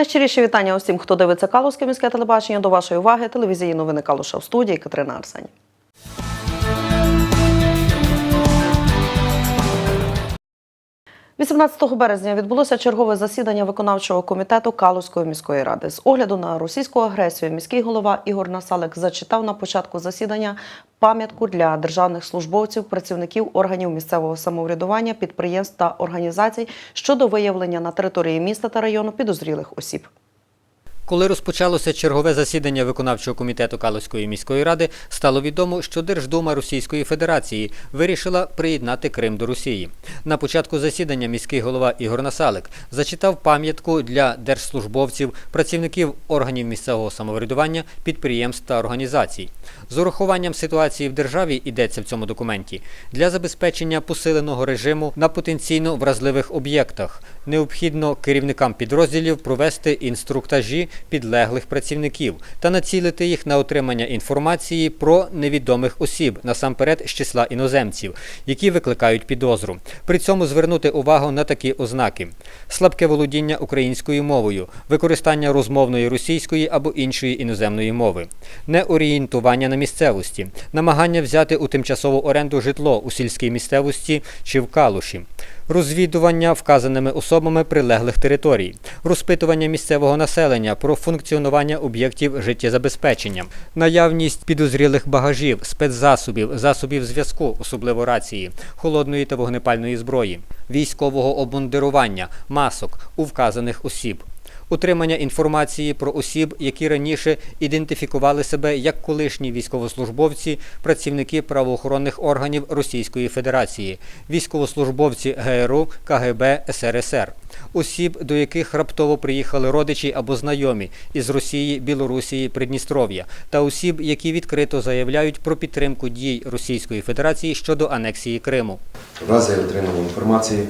Найщиріші вітання усім, хто дивиться Калузьке міське телебачення. До вашої уваги телевізійні новини Калуша в студії Катерина Арсень. – 18 березня відбулося чергове засідання виконавчого комітету Калузької міської ради. З огляду на російську агресію міський голова Ігор Насалик зачитав на початку засідання пам'ятку для державних службовців, працівників органів місцевого самоврядування, підприємств та організацій щодо виявлення на території міста та району підозрілих осіб. Коли розпочалося чергове засідання виконавчого комітету Калузької міської ради, стало відомо, що Держдума Російської Федерації вирішила приєднати Крим до Росії. На початку засідання міський голова Ігор Насалик зачитав пам'ятку для держслужбовців, працівників органів місцевого самоврядування, підприємств та організацій. З урахуванням ситуації в державі йдеться в цьому документі для забезпечення посиленого режиму на потенційно вразливих об'єктах. Необхідно керівникам підрозділів провести інструктажі підлеглих працівників та націлити їх на отримання інформації про невідомих осіб, насамперед з числа іноземців, які викликають підозру. При цьому звернути увагу на такі ознаки: слабке володіння українською мовою, використання розмовної російської або іншої іноземної мови, неорієнтування на місцевості, намагання взяти у тимчасову оренду житло у сільській місцевості чи в калуші. Розвідування вказаними особами прилеглих територій, розпитування місцевого населення про функціонування об'єктів життєзабезпечення, наявність підозрілих багажів, спецзасобів, засобів зв'язку, особливо рації, холодної та вогнепальної зброї, військового обмундирування, масок у вказаних осіб. Утримання інформації про осіб, які раніше ідентифікували себе як колишні військовослужбовці, працівники правоохоронних органів Російської Федерації, військовослужбовці ГРУ, КГБ СРСР, осіб, до яких раптово приїхали родичі або знайомі із Росії, Білорусії, Придністров'я, та осіб, які відкрито заявляють про підтримку дій Російської Федерації щодо анексії Криму. Разі отримання інформації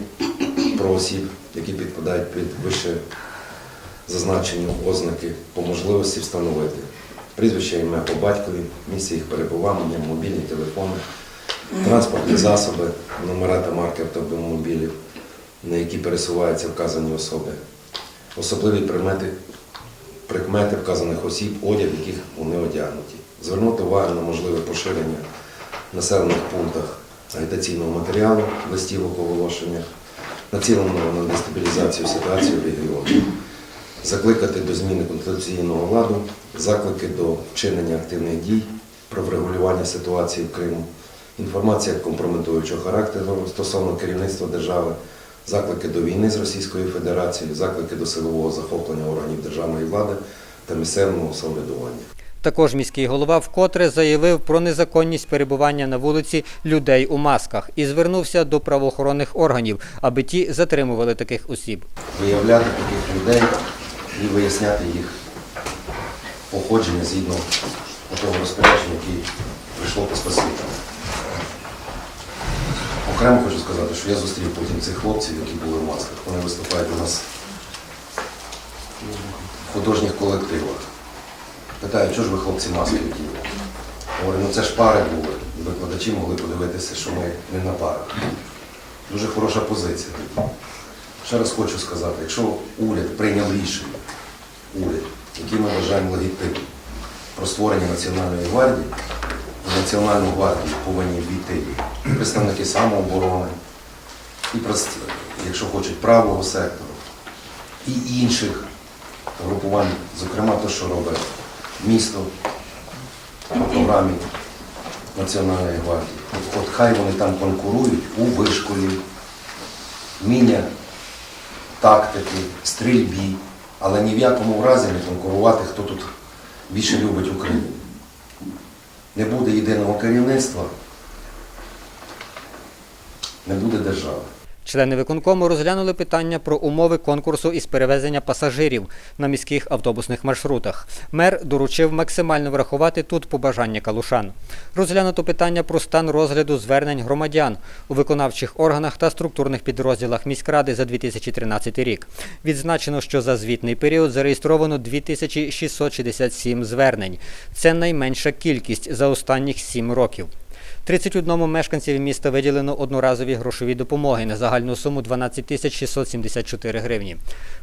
про осіб, які підпадають під вище зазначені ознаки, по можливості встановити. Прізвище, ім'я по батькові, місце їх перебування, мобільні телефони, транспортні засоби, номера та марки автомобілів, на які пересуваються вказані особи, особливі предмети, прикмети вказаних осіб, одяг, яких вони одягнуті. Звернути увагу на можливе поширення в населених пунктах агітаційного матеріалу, листів у оголошеннях, націленого на дестабілізацію ситуації в регіоні, закликати до зміни конституційного ладу, заклики до вчинення активних дій про врегулювання ситуації в Криму, інформація компрометуючого характеру стосовно керівництва держави, заклики до війни з Російською Федерацією, заклики до силового захоплення органів державної влади та місцевого самоврядування. Також міський голова вкотре заявив про незаконність перебування на вулиці людей у масках і звернувся до правоохоронних органів, аби ті затримували таких осіб. виявляти таких людей і виясняти їх походження згідно того розпорядження, яке прийшло по спасителям. Окремо хочу сказати, що я зустрів потім цих хлопців, які були в масках. Вони виступають у нас в художніх колективах. Питаю, чого ж ви хлопці маски вділи? Говорю, ну це ж пари були. Викладачі могли подивитися, що ми не на парах. Дуже хороша позиція. Ще раз хочу сказати, якщо уряд прийняв рішення, уряд, який ми вважаємо легітимним, про створення Національної гвардії, в Національну гвардію повинні війти представники самооборони, і, якщо хочуть, правого сектору, і інших групувань, зокрема те, що робить місто по програмі Національної гвардії. От, от хай вони там конкурують у вишколі, вміння тактики, стрільбі, але ні в якому разі не конкурувати, хто тут більше любить Україну. Не буде єдиного керівництва, не буде держави. Члени виконкому розглянули питання про умови конкурсу із перевезення пасажирів на міських автобусних маршрутах. Мер доручив максимально врахувати тут побажання калушан. Розглянуто питання про стан розгляду звернень громадян у виконавчих органах та структурних підрозділах міськради за 2013 рік. Відзначено, що за звітний період зареєстровано 2667 звернень. Це найменша кількість за останніх 7 років. 31 мешканців міста виділено одноразові грошові допомоги на загальну суму 12 тисяч 674 гривні.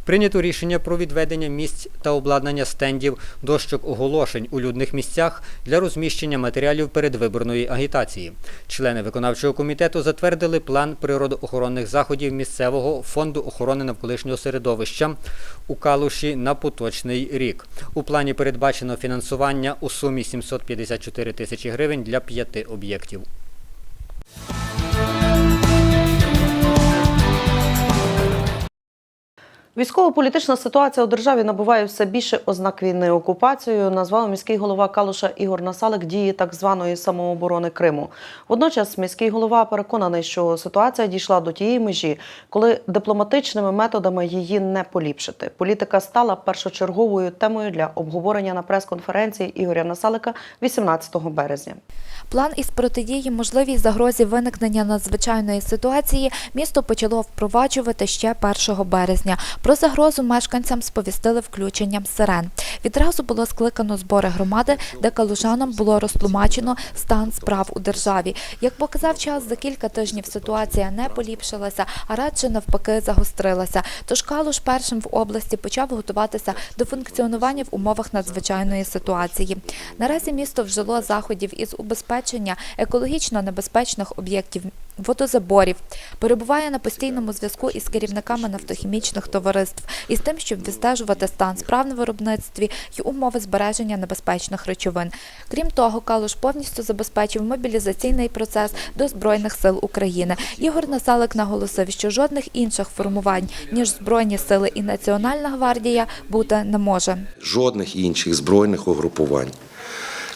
Прийнято рішення про відведення місць та обладнання стендів, дощок оголошень у людних місцях для розміщення матеріалів передвиборної агітації. Члени виконавчого комітету затвердили план природоохоронних заходів місцевого фонду охорони навколишнього середовища у Калуші на поточний рік. У плані передбачено фінансування у сумі 754 тисячі гривень для п'яти об'єктів. 就 Військово-політична ситуація у державі набуває все більше ознак війни. Окупацією назвав міський голова Калуша Ігор Насалик дії так званої самооборони Криму. Водночас міський голова переконаний, що ситуація дійшла до тієї межі, коли дипломатичними методами її не поліпшити. Політика стала першочерговою темою для обговорення на прес-конференції Ігоря Насалика 18 березня. План із протидії можливій загрозі виникнення надзвичайної ситуації місто почало впроваджувати ще 1 березня. Про загрозу мешканцям сповістили включенням сирен. Відразу було скликано збори громади, де калужанам було розтлумачено стан справ у державі. Як показав час, за кілька тижнів ситуація не поліпшилася, а радше навпаки загострилася. Тож Калуш першим в області почав готуватися до функціонування в умовах надзвичайної ситуації. Наразі місто вжило заходів із убезпечення екологічно небезпечних об'єктів водозаборів, перебуває на постійному зв'язку із керівниками нафтохімічних товариств із тим, щоб відстежувати стан справ на виробництві і умови збереження небезпечних речовин. Крім того, Калуш повністю забезпечив мобілізаційний процес до Збройних сил України. Ігор Насалик наголосив, що жодних інших формувань, ніж Збройні сили і Національна гвардія, бути не може. жодних інших збройних угрупувань,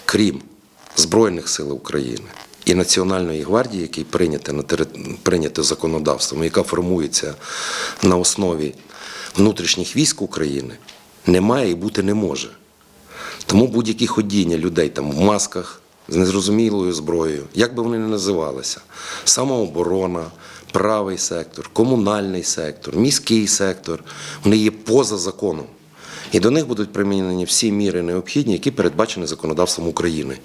крім Збройних сил України і Національної гвардії, який прийнято на прийнято законодавством, яка формується на основі внутрішніх військ України, немає і бути не може. Тому будь-які ходіння людей там в масках з незрозумілою зброєю, як би вони не називалися, самооборона, правий сектор, комунальний сектор, міський сектор, вони є поза законом. І до них будуть примінені всі міри необхідні, які передбачені законодавством України,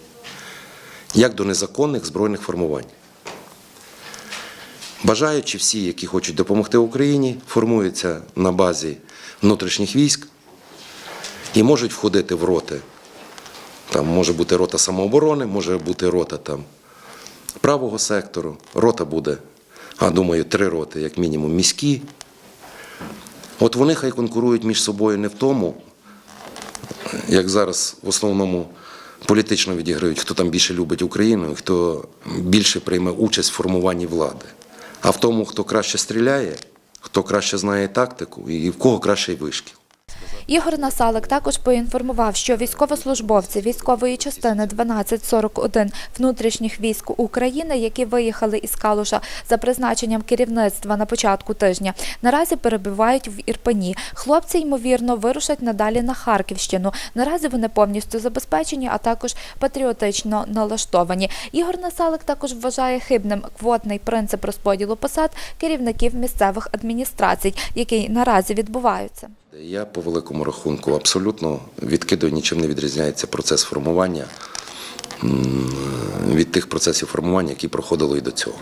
як до незаконних збройних формувань. Бажаючи всі, які хочуть допомогти Україні, формуються на базі внутрішніх військ і можуть входити в роти. Там може бути рота самооборони, може бути рота там правого сектору. Рота буде, а думаю, три роти, як мінімум, міські. От вони хай конкурують між собою не в тому, як зараз в основному політично відіграють, хто там більше любить Україну, хто більше прийме участь в формуванні влади, а в тому, хто краще стріляє, хто краще знає тактику і в кого кращий вишкіл. Ігор Насалик також поінформував, що військовослужбовці військової частини 1241 внутрішніх військ України, які виїхали із Калуша за призначенням керівництва на початку тижня, наразі перебувають в Ірпені. Хлопці ймовірно вирушать надалі на Харківщину. Наразі вони повністю забезпечені, а також патріотично налаштовані. Ігор Насалик також вважає хибним квотний принцип розподілу посад керівників місцевих адміністрацій, який наразі відбуваються. Я по великому рахунку абсолютно відкидаю, нічим не відрізняється процес формування від тих процесів формування, які проходили і до цього.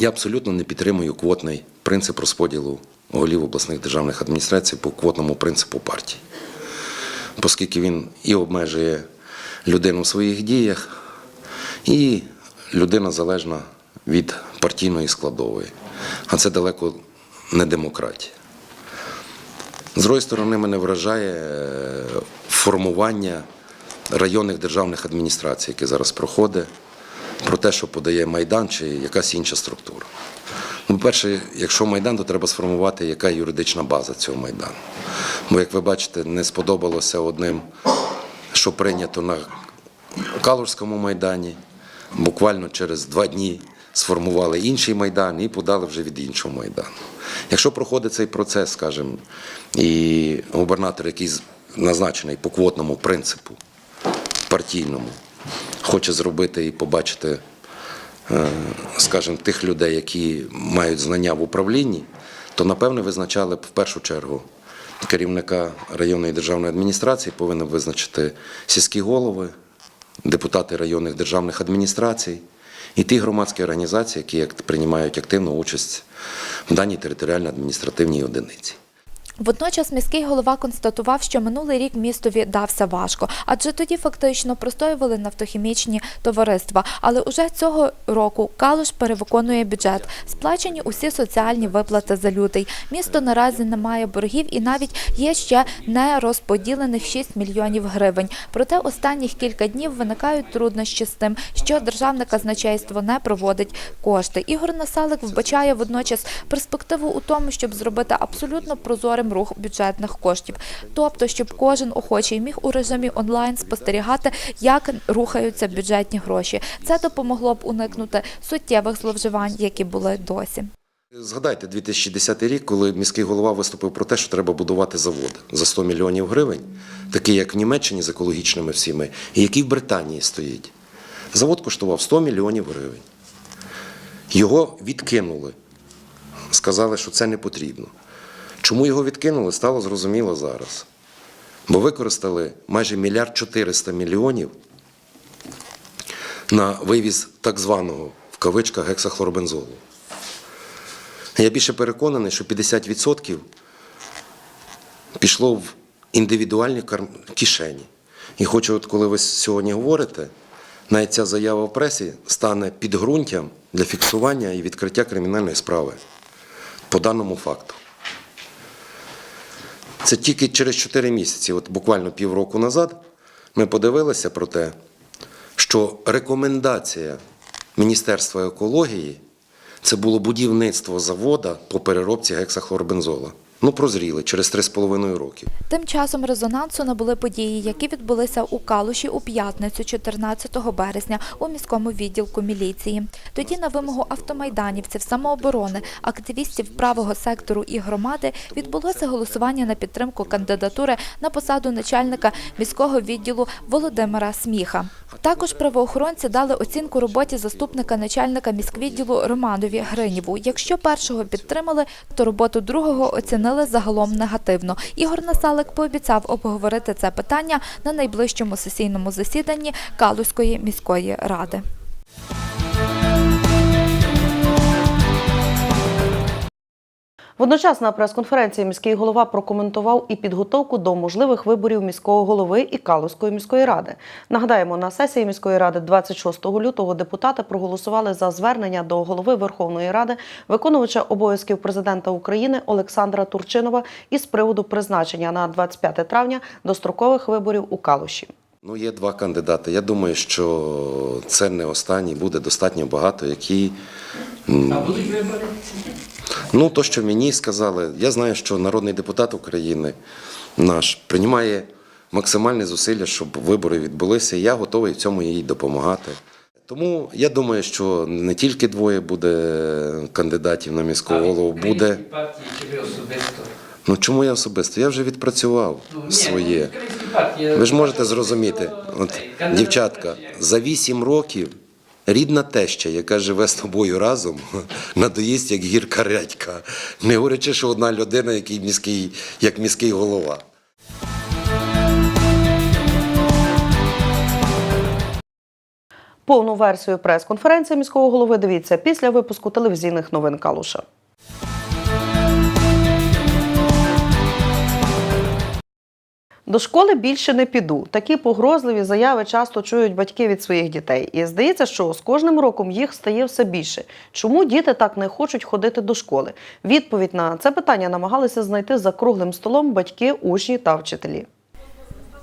Я абсолютно не підтримую квотний принцип розподілу голів обласних державних адміністрацій по квотному принципу партії, оскільки він і обмежує людину в своїх діях, і людина залежна від партійної складової. А це далеко не демократія. З другої сторони, мене вражає е, формування районних державних адміністрацій, яке зараз проходить, про те, що подає Майдан чи якась інша структура. Ну, По-перше, якщо Майдан, то треба сформувати, яка юридична база цього Майдану. Бо, як ви бачите, не сподобалося одним, що прийнято на Калужському Майдані. Буквально через два дні сформували інший майдан і подали вже від іншого майдану. Якщо проходить цей процес, скажімо, і губернатор, який назначений по квотному принципу партійному, хоче зробити і побачити, е, скажімо, тих людей, які мають знання в управлінні, то напевне визначали б в першу чергу керівника районної державної адміністрації, повинен визначити сільські голови, депутати районних державних адміністрацій і ті громадські організації, які як- приймають активну участь в даній територіально-адміністративній одиниці. Водночас міський голова констатував, що минулий рік містові дався важко, адже тоді фактично простоювали нафтохімічні товариства. Але уже цього року Калуш перевиконує бюджет. Сплачені усі соціальні виплати за лютий. Місто наразі не має боргів і навіть є ще не розподілених 6 мільйонів гривень. Проте останніх кілька днів виникають труднощі з тим, що державне казначейство не проводить кошти. Ігор Насалик вбачає водночас перспективу у тому, щоб зробити абсолютно прозорим рух бюджетних коштів, тобто щоб кожен охочий міг у режимі онлайн спостерігати, як рухаються бюджетні гроші. Це допомогло б уникнути суттєвих зловживань, які були досі. Згадайте 2010 рік, коли міський голова виступив про те, що треба будувати завод за 100 мільйонів гривень, такий як в Німеччині з екологічними всіми, і який в Британії стоїть. Завод коштував 100 мільйонів гривень. Його відкинули. Сказали, що це не потрібно. Чому його відкинули, стало зрозуміло зараз. Бо використали майже мільярд 400 мільйонів на вивіз так званого в кавичках гексахлорбензолу. Я більше переконаний, що 50% пішло в індивідуальні кишені. І хочу, от коли ви сьогодні говорите, навіть ця заява в пресі стане підґрунтям для фіксування і відкриття кримінальної справи по даному факту. Це тільки через 4 місяці, от буквально півроку назад, ми подивилися про те, що рекомендація Міністерства екології це було будівництво завода по переробці гексахлорбензола. Ну, прозріли через 3,5 роки. Тим часом резонансу набули події, які відбулися у Калуші у п'ятницю, 14 березня, у міському відділку міліції. Тоді на вимогу автомайданівців, самооборони, активістів правого сектору і громади відбулося голосування на підтримку кандидатури на посаду начальника міського відділу Володимира Сміха. Також правоохоронці дали оцінку роботі заступника начальника міськвідділу Романові Гринєву. Якщо першого підтримали, то роботу другого оцінили загалом негативно. Ігор Насалик пообіцяв обговорити це питання на найближчому сесійному засіданні Калузької міської ради. Водночас на прес-конференції міський голова прокоментував і підготовку до можливих виборів міського голови і Калузької міської ради. Нагадаємо, на сесії міської ради 26 лютого депутати проголосували за звернення до голови Верховної Ради, виконувача обов'язків президента України Олександра Турчинова із приводу призначення на 25 травня дострокових виборів у Калуші. Ну, є два кандидати. Я думаю, що це не останній, буде достатньо багато, які. м, Ну, то, що мені сказали, я знаю, що народний депутат України наш приймає максимальні зусилля, щоб вибори відбулися, і я готовий в цьому їй допомагати. Тому я думаю, що не тільки двоє буде кандидатів на міського голову, буде. Ну чому я особисто? Я вже відпрацював Ну, своє. ну, партії. Ви ж можете зрозуміти, от дівчатка, за вісім років рідна теща, яка живе з тобою разом, надоїсть як гірка редька. Не говорячи, що одна людина, який міський, як міський голова. Повну версію прес-конференції міського голови дивіться після випуску телевізійних новин Калуша. До школи більше не піду. Такі погрозливі заяви часто чують батьки від своїх дітей. І здається, що з кожним роком їх стає все більше. Чому діти так не хочуть ходити до школи? Відповідь на це питання намагалися знайти за круглим столом батьки, учні та вчителі.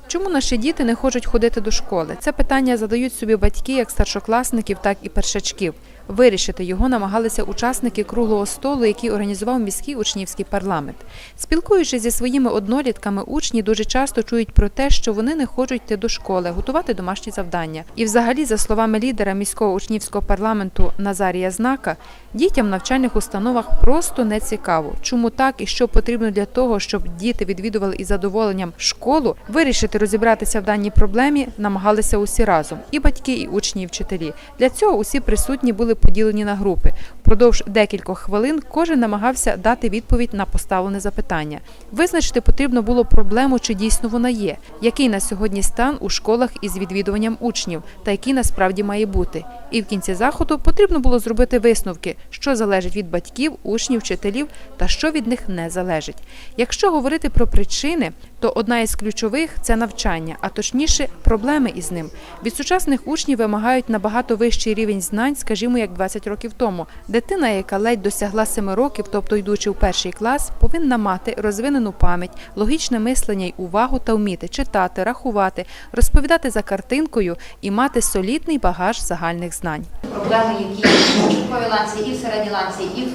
Чому наші діти не хочуть ходити до школи? Це питання задають собі батьки як старшокласників, так і першачків. Вирішити його намагалися учасники круглого столу, який організував міський учнівський парламент. Спілкуючись зі своїми однолітками, учні дуже часто чують про те, що вони не хочуть йти до школи, готувати домашні завдання. І, взагалі, за словами лідера міського учнівського парламенту Назарія Знака, дітям в навчальних установах просто не цікаво, чому так і що потрібно для того, щоб діти відвідували із задоволенням школу. Вирішити розібратися в даній проблемі намагалися усі разом і батьки, і учні, і вчителі. Для цього усі присутні були були поділені на групи. Впродовж декількох хвилин кожен намагався дати відповідь на поставлене запитання. Визначити потрібно було проблему, чи дійсно вона є, який на сьогодні стан у школах із відвідуванням учнів, та який насправді має бути. І в кінці заходу потрібно було зробити висновки, що залежить від батьків, учнів, вчителів та що від них не залежить. Якщо говорити про причини, то одна із ключових це навчання, а точніше проблеми із ним. Від сучасних учнів вимагають набагато вищий рівень знань, скажімо, як 20 років тому. Дитина, яка ледь досягла 7 років, тобто йдучи в перший клас, повинна мати розвинену пам'ять, логічне мислення й увагу та вміти читати, рахувати, розповідати за картинкою і мати солідний багаж загальних знань. проблеми, які в початковій ланці, і в середній ланці, і в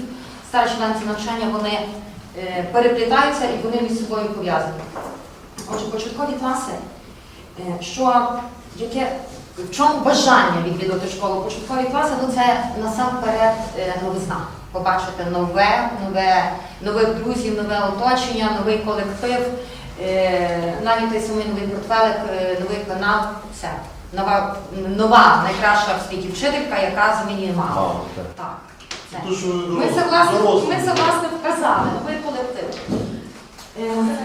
старшій ланці навчання, вони е, переплітаються і вони між собою пов'язані. Отже, початкові класи, е, що яке, в чому бажання відвідувати школу? Початкові класи ну це насамперед е, новизна. Побачити нове, нове, нових друзів, нове оточення, новий колектив, е, навіть той самий новий портфелик, е, новий канал, все. Нова, нова найкраща в світі вчителька, яка змінює маму. Так. Це. Ми це власне, ми це власне вказали, новий колектив. Е,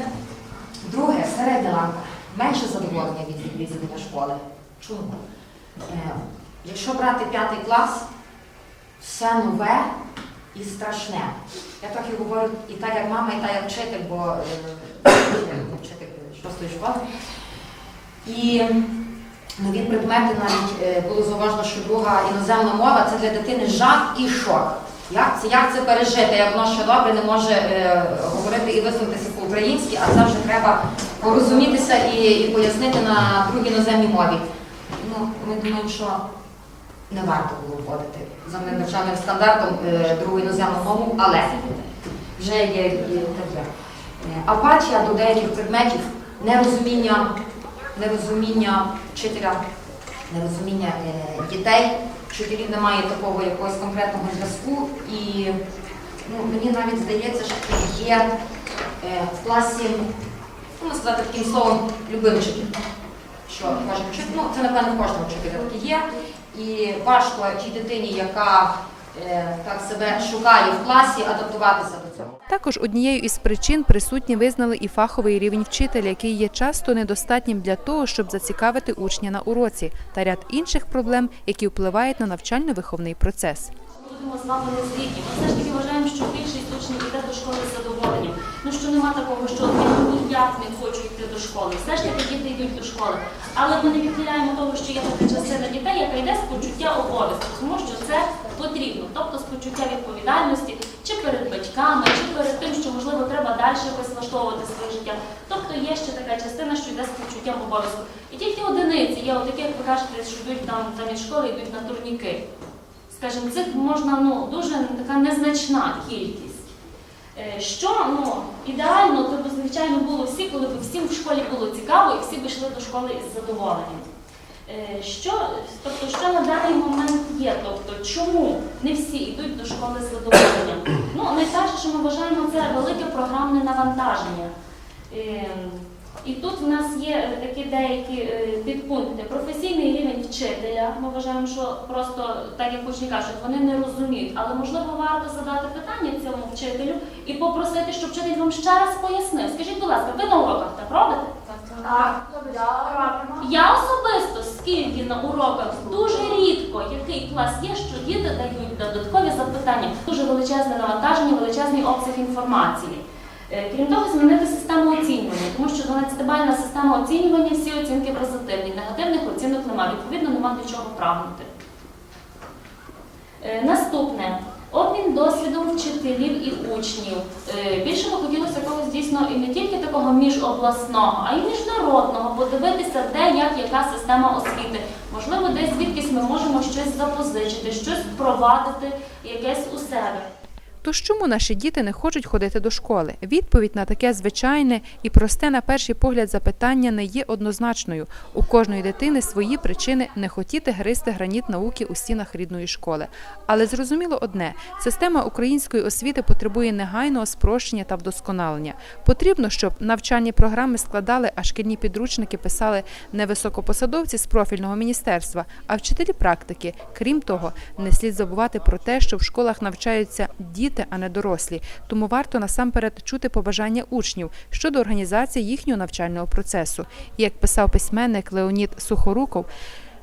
Друге, середня ланка. Менше задоволення від відвідування школи. Чому? Е, Якщо брати п'ятий клас, все нове і страшне. Я так і говорю і так як мама, і так як вчитель, бо е, вчитель шостої школи. І нові предмети навіть е, було зауважено, що друга іноземна мова це для дитини жах і шок. Як це, як це пережити, як воно ще добре не може е, говорити і висловитися по-українськи, а це вже треба порозумітися і, і пояснити на другій іноземній мові. Ну, ми думаємо, що не варто було вводити за навчальним стандартом е, другу іноземну мову, але вже є, таке. Е, Апатія до деяких предметів, нерозуміння, нерозуміння вчителя, нерозуміння е, дітей. Вчителів немає такого якогось конкретного зв'язку. І ну, мені навіть здається, що є в класі, ну, сказати таким словом, любимчики. Що кожен вчитель, ну це напевно кожного вчителя таке є. І важко тій дитині, яка е, так себе шукає в класі, адаптуватися до цього. Також однією із причин присутні визнали і фаховий рівень вчителя, який є часто недостатнім для того, щоб зацікавити учня на уроці, та ряд інших проблем, які впливають на навчально-виховний процес. Будемо з вами не згідні. Ми все ж таки вважаємо, що більшість учнів йде до школи з задоволенням. Ну що нема такого, що ніяк не хочу йти до школи. Все ж таки діти йдуть до школи. Але ми не відділяємо того, що є така частина дітей, яка йде з почуття обов'язку, тому що це потрібно, тобто з почуття відповідальності, чи перед батьками, чи перед тим, що можливо треба далі якось влаштовувати своє життя. Тобто є ще така частина, що йде з почуттям обов'язку. І тільки одиниці є, от такі, як ви кажете, що йдуть там замість школи, йдуть на турніки скажімо, цих можна ну, дуже така незначна кількість. Е, Що ну, ідеально, то б, звичайно, було всі, коли б всім в школі було цікаво і всі б йшли до школи із задоволенням. Е, Що, тобто, що на даний момент є? Тобто, чому не всі йдуть до школи з задоволенням? Ну, найперше, що ми вважаємо, це велике програмне навантаження. І тут в нас є такі деякі е, підпункти. Професійний рівень вчителя. Ми вважаємо, що просто так як учні кажуть, вони не розуміють, але можливо варто задати питання цьому вчителю і попросити, щоб вчитель вам ще раз пояснив. Скажіть, будь ласка, ви на уроках так робите? Так. Я особисто, скільки на уроках дуже рідко який клас є, що діти дають додаткові запитання. Дуже величезне навантаження, величезний обсяг інформації. Е, Крім того, змінити систему оцінювання, тому що 12-бальна система оцінювання, всі оцінки позитивні, негативних оцінок немає, відповідно, нема до чого прагнути. Е, Наступне обмін досвідом вчителів і учнів. Е, Більше би хотілося якогось дійсно і не тільки такого міжобласного, а й міжнародного, подивитися, де як яка система освіти. Можливо, десь звідкись ми можемо щось запозичити, щось впровадити, якесь у себе. Тож чому наші діти не хочуть ходити до школи? Відповідь на таке звичайне і просте на перший погляд запитання не є однозначною. У кожної дитини свої причини не хотіти гризти граніт науки у стінах рідної школи. Але зрозуміло одне: система української освіти потребує негайного спрощення та вдосконалення. Потрібно, щоб навчальні програми складали, а шкільні підручники писали не високопосадовці з профільного міністерства, а вчителі практики. Крім того, не слід забувати про те, що в школах навчаються діти, а не дорослі. Тому варто насамперед чути побажання учнів щодо організації їхнього навчального процесу. Як писав письменник Леонід Сухоруков.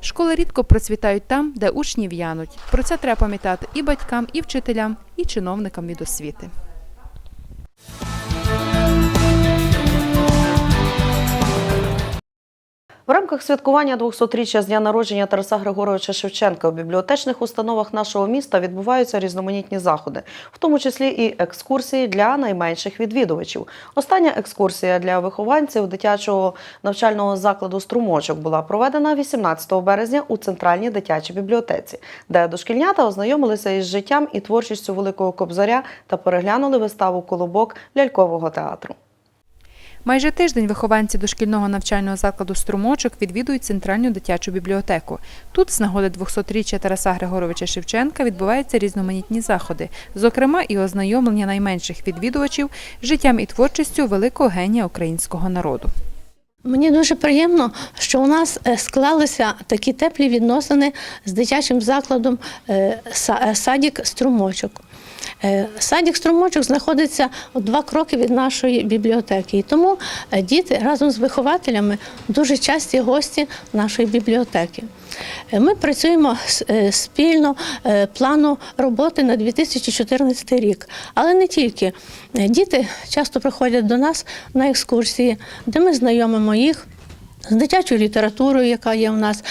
Школи рідко процвітають там, де учні в'януть. Про це треба пам'ятати і батькам, і вчителям, і чиновникам від освіти. В рамках святкування 200-річчя з дня народження Тараса Григоровича Шевченка у бібліотечних установах нашого міста відбуваються різноманітні заходи, в тому числі і екскурсії для найменших відвідувачів. Остання екскурсія для вихованців дитячого навчального закладу Струмочок була проведена 18 березня у центральній дитячій бібліотеці, де дошкільнята ознайомилися із життям і творчістю Великого Кобзаря та переглянули виставу Колобок лялькового театру. Майже тиждень вихованці дошкільного навчального закладу Струмочок відвідують центральну дитячу бібліотеку. Тут, з нагоди 200-річчя Тараса Григоровича Шевченка, відбуваються різноманітні заходи, зокрема і ознайомлення найменших відвідувачів з життям і творчістю великого генія українського народу. Мені дуже приємно, що у нас е, склалися такі теплі відносини з дитячим закладом е, е, садік Струмочок. Е, Садік Струмочок знаходиться два кроки від нашої бібліотеки. І тому е, діти разом з вихователями дуже часті гості нашої бібліотеки. Е, Ми працюємо спільно плану роботи на 2014 рік, але не тільки. Діти часто приходять до нас на екскурсії, де ми знайомимо їх. З дитячою літературою, яка є у нас,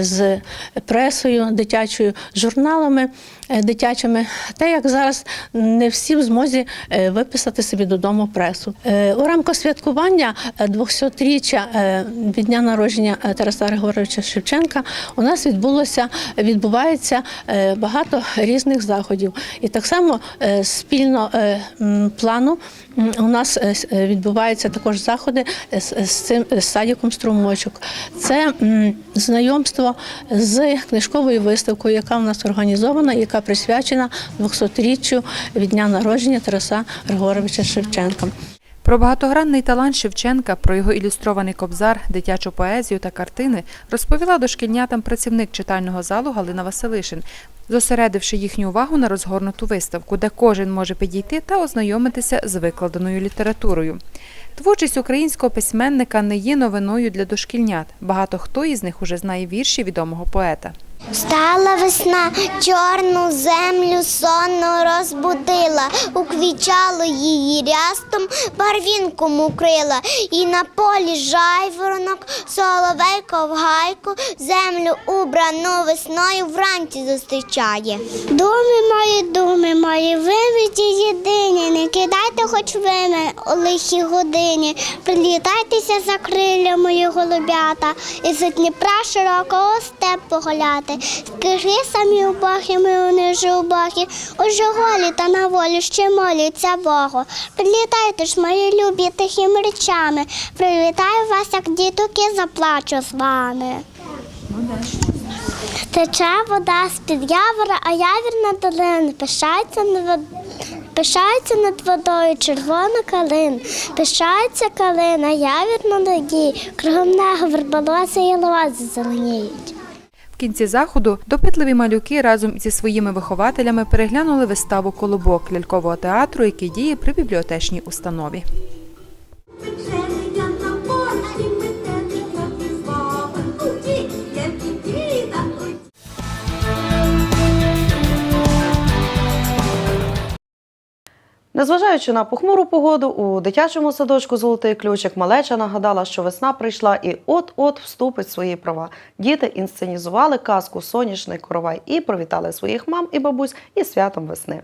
з пресою дитячою, журналами дитячими, те, як зараз не всі в змозі е, виписати собі додому пресу. Е, У рамках святкування е, 200-річчя е, від дня народження е, Тараса Григоровича Шевченка у нас відбулося, відбувається е, багато різних заходів. І так само е, спільно е, плану у нас е, е, відбуваються також заходи з, цим з садиком струмочок. Це знайомство з книжковою виставкою, яка у нас організована, яка присвячена 200-річчю від дня народження Тараса Григоровича Шевченка. Про багатогранний талант Шевченка, про його ілюстрований кобзар, дитячу поезію та картини розповіла дошкільнятам працівник читального залу Галина Василишин, зосередивши їхню увагу на розгорнуту виставку, де кожен може підійти та ознайомитися з викладеною літературою. Творчість українського письменника не є новиною для дошкільнят. Багато хто із них уже знає вірші відомого поета. Стала весна, чорну землю сонно розбудила, уквічало її рястом, барвінком укрила, і на полі жайворонок, соловейко в гайку, землю убрану весною вранці зустрічає. Думи мої, думи мої, ви єдині, не кидайте хоч вими у лихій годині, прилітайтеся за крилля мої голубята, і з Дніпра широкого степу гуляти. Скажи самі убахи, ми ж убахи, уже голі та на волі ще моляться Богу. Прилітайте ж, мої любі, тихими речами, привітаю вас, як діток, і заплачу з вами. Тече вода з-під явора, а явір над долин, пишається над вод... Пишається над водою червона калин, пишається калина, явір молоді, кругом него верболоси і лози зеленіють. В кінці заходу допитливі малюки разом зі своїми вихователями переглянули виставу Колобок лялькового театру, який діє при бібліотечній установі. Незважаючи на похмуру погоду, у дитячому садочку Золотий ключик малеча нагадала, що весна прийшла і от-от вступить в свої права. Діти інсценізували казку Соняшний коровай і привітали своїх мам і бабусь із святом весни.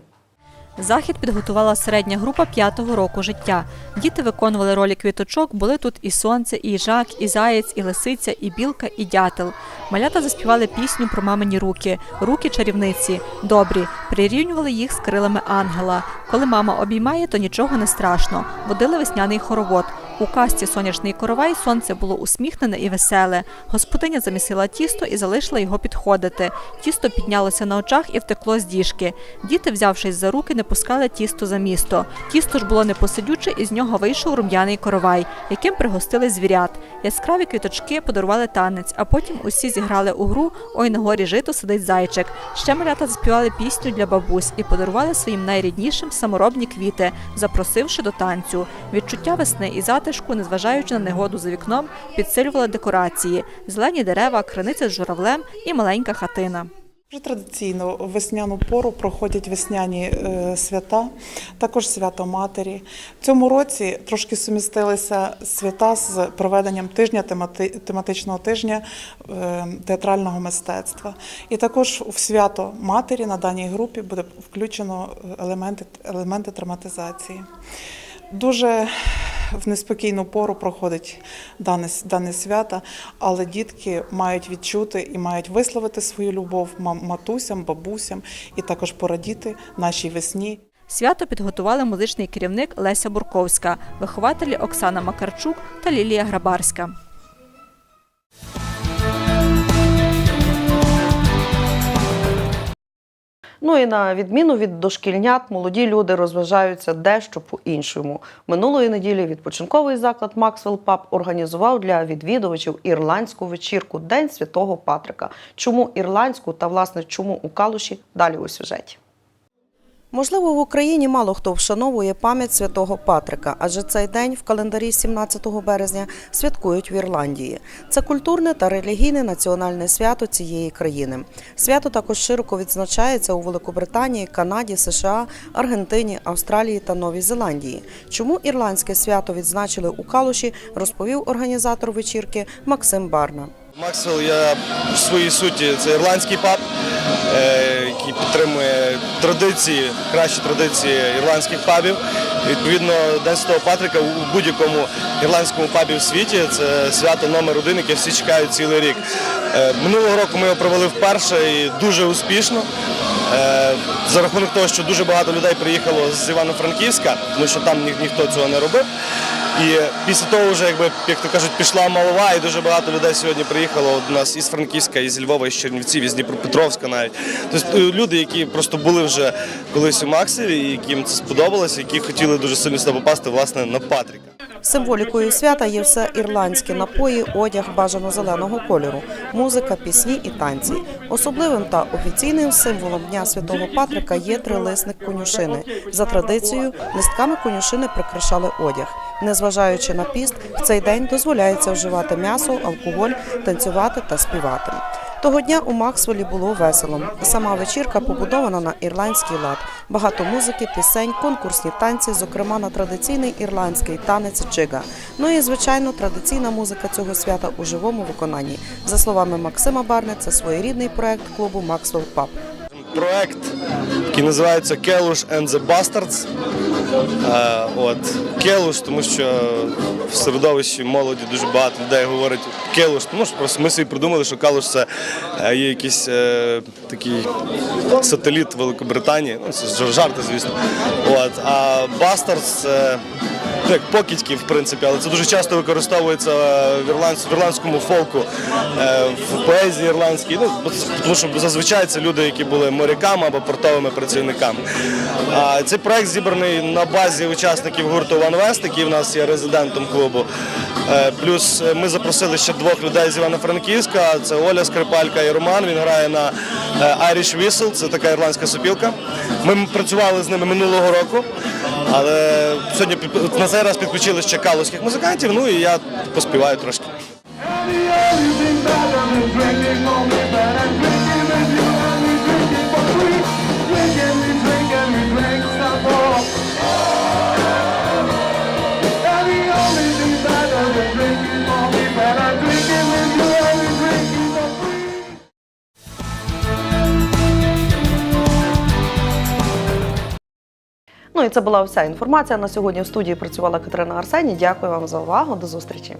Захід підготувала середня група п'ятого року життя. Діти виконували ролі квіточок, були тут і сонце, і жак, і заєць, і лисиця, і білка, і дятел. Малята заспівали пісню про мамині руки, руки чарівниці, добрі, прирівнювали їх з крилами ангела. Коли мама обіймає, то нічого не страшно. Водили весняний хоровод. У касті сонячний коровай сонце було усміхнене і веселе. Господиня замісила тісто і залишила його підходити. Тісто піднялося на очах і втекло з діжки. Діти, взявшись за руки, не пускали тісто за місто. Тісто ж було непосидюче, і з нього вийшов рум'яний коровай, яким пригостили звірят. Яскраві квіточки подарували танець, а потім усі зіграли у гру Ой на горі жито сидить зайчик. Ще малята заспівали пісню для бабусь і подарували своїм найріднішим саморобні квіти, запросивши до танцю. Відчуття весни і затишку, незважаючи на негоду за вікном, підсилювали декорації: зелені дерева, криниця з журавлем і маленька хатина. Вже традиційно в весняну пору проходять весняні е, свята, також свято Матері. В цьому році трошки сумістилися свята з проведенням тижня темати- тематичного тижня е, театрального мистецтва. І також в свято Матері на даній групі буде включено елементи, елементи драматизації. Дуже в неспокійну пору проходить дане, дане свято, але дітки мають відчути і мають висловити свою любов матусям, бабусям і також порадіти нашій весні. Свято підготували музичний керівник Леся Бурковська, вихователі Оксана Макарчук та Лілія Грабарська. Ну і на відміну від дошкільнят, молоді люди розважаються дещо по-іншому. Минулої неділі відпочинковий заклад Максвелл Паб організував для відвідувачів ірландську вечірку День Святого Патрика. Чому ірландську та власне чому у Калуші? Далі у сюжеті. Можливо, в Україні мало хто вшановує пам'ять святого Патрика, адже цей день в календарі 17 березня святкують в Ірландії. Це культурне та релігійне національне свято цієї країни. Свято також широко відзначається у Великобританії, Канаді, США, Аргентині, Австралії та Новій Зеландії. Чому ірландське свято відзначили у Калуші, розповів організатор вечірки Максим Барна. Максвелл я в своїй суті це ірландський паб, е, який підтримує традиції, кращі традиції ірландських пабів. Відповідно, День Святого Патрика у будь-якому ірландському пабі в світі це свято номер один, яке всі чекають цілий рік. Е, Минулого року ми його провели вперше і дуже успішно. Е, За рахунок того, що дуже багато людей приїхало з Івано-Франківська, тому що там ні- ніхто цього не робив. І після того вже, якби, як то кажуть, пішла малова, і дуже багато людей сьогодні приїхало до нас із Франківська, із Львова, із Чернівців, із Дніпропетровська навіть. Тобто е, люди, які просто були вже колись у Максові, і яким це сподобалося, які хотіли дуже сильно сюди попасти власне на Патріка. Символікою свята є все ірландські напої, одяг бажано зеленого кольору, музика, пісні і танці. Особливим та офіційним символом Дня Святого Патрика є трилисник конюшини. За традицією, листками конюшини прикрашали одяг. Незважаючи на піст, в цей день дозволяється вживати м'ясо, алкоголь, танцювати та співати. Того дня у Максвелі було весело. Сама вечірка побудована на ірландський лад. Багато музики, пісень, конкурсні танці, зокрема на традиційний ірландський танець джига. Ну і звичайно, традиційна музика цього свята у живому виконанні. За словами Максима Барне, це своєрідний проект клубу Максвелл Паб. Проект, який називається Келуш and the Bastards. От Келуш, тому що в середовищі молоді дуже багато людей говорить Келуш. Тому просто ми собі придумали, що Калуш це е, є якийсь е, такий сателіт Великобританії. Ну, це жарти, звісно. От, а Бастарс це ну, як покидьки, в принципі, але це дуже часто використовується в, ірландсь- в ірландському фолку, е, в поезії ірландській. Ну, тому що зазвичай це люди, які були моряками або портовими працівниками. А цей проект зібраний на базі учасників гурту One West, який в нас є резидентом клубу. Е, Плюс е, ми запросили ще двох людей з Івано-Франківська. Це Оля Скрипалька і Роман. Він грає на Irish Whistle, це така ірландська сопілка. Ми працювали з ними минулого року. Але сьогодні на цей раз підключили ще калузьких музикантів, ну і я поспіваю трошки. Ну і це була вся інформація на сьогодні. В студії працювала Катерина Арсені. Дякую вам за увагу. До зустрічі.